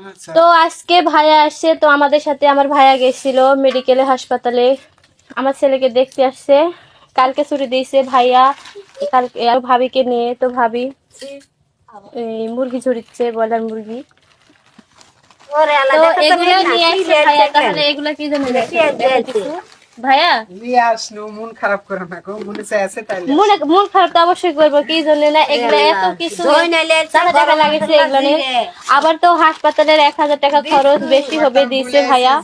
আচ্ছা। তো আজকে ভাইয়া আসছে তো আমাদের সাথে আমার ভাইয়া গেছিল মেডিকেলে হাসপাতালে। আমার ছেলেকে দেখতে আসছে। কালকে ছুটি দিয়েছে ভাইয়া। কালকে আর ভাবিকে নিয়ে তো ভাবি এই মুরগি ঝরিচ্ছে বলার মুরগি। তো এগুলো নিয়ে আসছে ভাইয়া তাহলে এগুলো কি জন্য নিয়ে আসছে? ভাইয়া? নিয়ে আসলো মন খারাপ করে না গো মনে চাই আছে তাই মনে মন খারাপ তো অবশ্যই করব কি জন্য না? এগুলো এত কিছু টাকা টাকা লাগেছে এগুলো আবার তো হাসপাতালের এক হাজার টাকা খরচ বেশি হবে দিয়েছে ভাইয়া।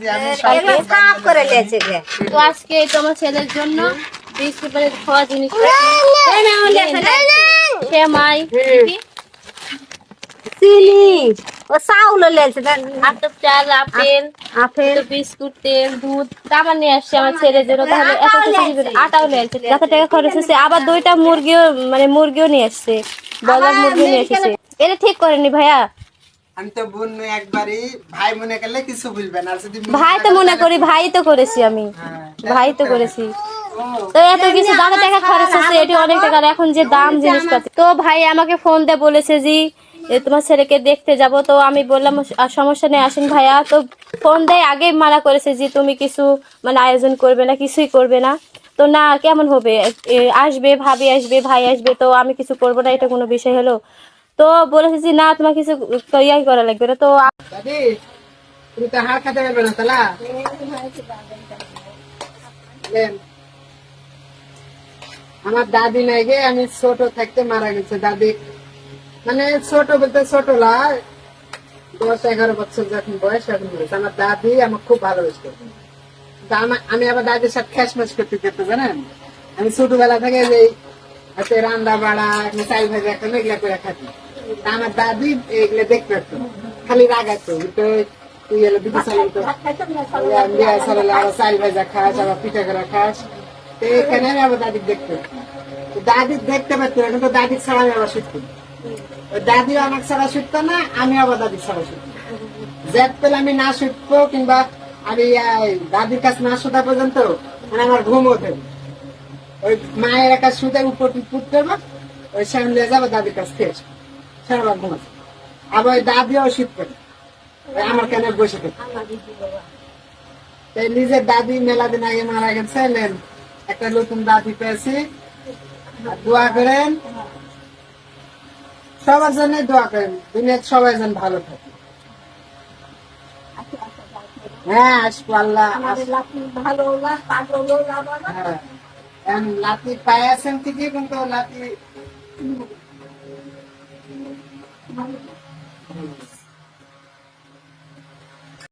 কালকে তো আজকে এই তো ছেলের জন্য বিশ খাওয়া জিনিস? চিনি। ও চাউল লেছে আতপ চাল আপেল আপেল। বিস্কুট তেল দুধ নিয়ে আসছে আমার ছেলের জন্য তাহলে এত কিছু আটাও নিয়ে যত টাকা খরচ হচ্ছে। আবার দুইটা। মুরগিও মানে মুরগিও নিয়ে আসছে। বলার মুরগি নিয়ে এসেছে এটা ঠিক করেনি ভাইয়া। আমি তো বোন একবারই ভাই মনে করলে কিছু বুঝবে না। আর যদি ভাই তো মনে করি ভাই তো করেছি আমি। হ্যাঁ, ভাই তো করেছি। তো এত কিছু দাদা টাকা খরচ হচ্ছে এটি অনেক টাকার। এখন যে দাম জিনিসপাতি। তো ভাই আমাকে ফোন দিয়ে বলেছে যে তোমার ছেলেকে দেখতে যাব, তো আমি বললাম, "আর সমস্যা নেই, আসেন ভাইয়া। তো ফোন দেয়, আগে মানা করেছে যে, তুমি কিছু মানে আয়োজন করবে না, কিছুই করবে না। তো না, কেমন হবে? আসবে, ভাবি আসবে, ভাই আসবে, তো আমি কিছু করব না, এটা কোনো বিষয় হলো? তো বলেছে যে, না, তোমার কিছু ইয়াই করা লাগবে না। তো। আমার দাদি নাই গে, আমি ছোট থাকতে মারা গেছে, দাদি। মানে ছোট বলতে ছোট লা দশ এগারো বছর যখন বয়স, এখন বলেছে আমার দাদি আমার খুব ভালোবাসতো। তা আমা- আবার দাদির সাথে খ্যাসমাস করতে করতে জানেন? আমি ছোটবেলা থেকে যে হাতে রান্না বাড়া চাল ভাজা, এখন এগুলা করে খাতি আমার দাদি এগুলো দেখতে পারতো খালি রাগাতো। তো তুই এলো বিদ্যুৎ চালাতো চালালে আবার চাল ভাজা খাস, আবার পিঠা করে খাস। তো এখানে আমি আবার দাদি দেখতে দাদি দেখতে পারতো না তো দাদি ছাড়া আমি আবার শিখতাম। আমার ছাড়া শিখতো না আমি আবার দাদি ছাড়া পেলে আমি না শিখব কিংবা আমি দাদির কাছে না শোধা পর্যন্ত মানে আমার ঘুম ওই মায়ের উপর ওই সামনে যাব দাদির কাছ থেকে। সারাবার ঘুমাচ্ছে আবার ওই দাদিও শীত করে। আমার কেন বসে থাকে। নিজের দাদি মেলা দিন আগে মারা গেছে একটা নতুন দাদি পেয়েছি। দোয়া করেন সবার জন্য দোয়া করেন দুনিয়ার সবাই যেন ভালো থাকে। হ্যাঁ আসব আল্লাহ হ্যাঁ লাতি পায়ে আছেন ঠিকই কিন্তু লাতি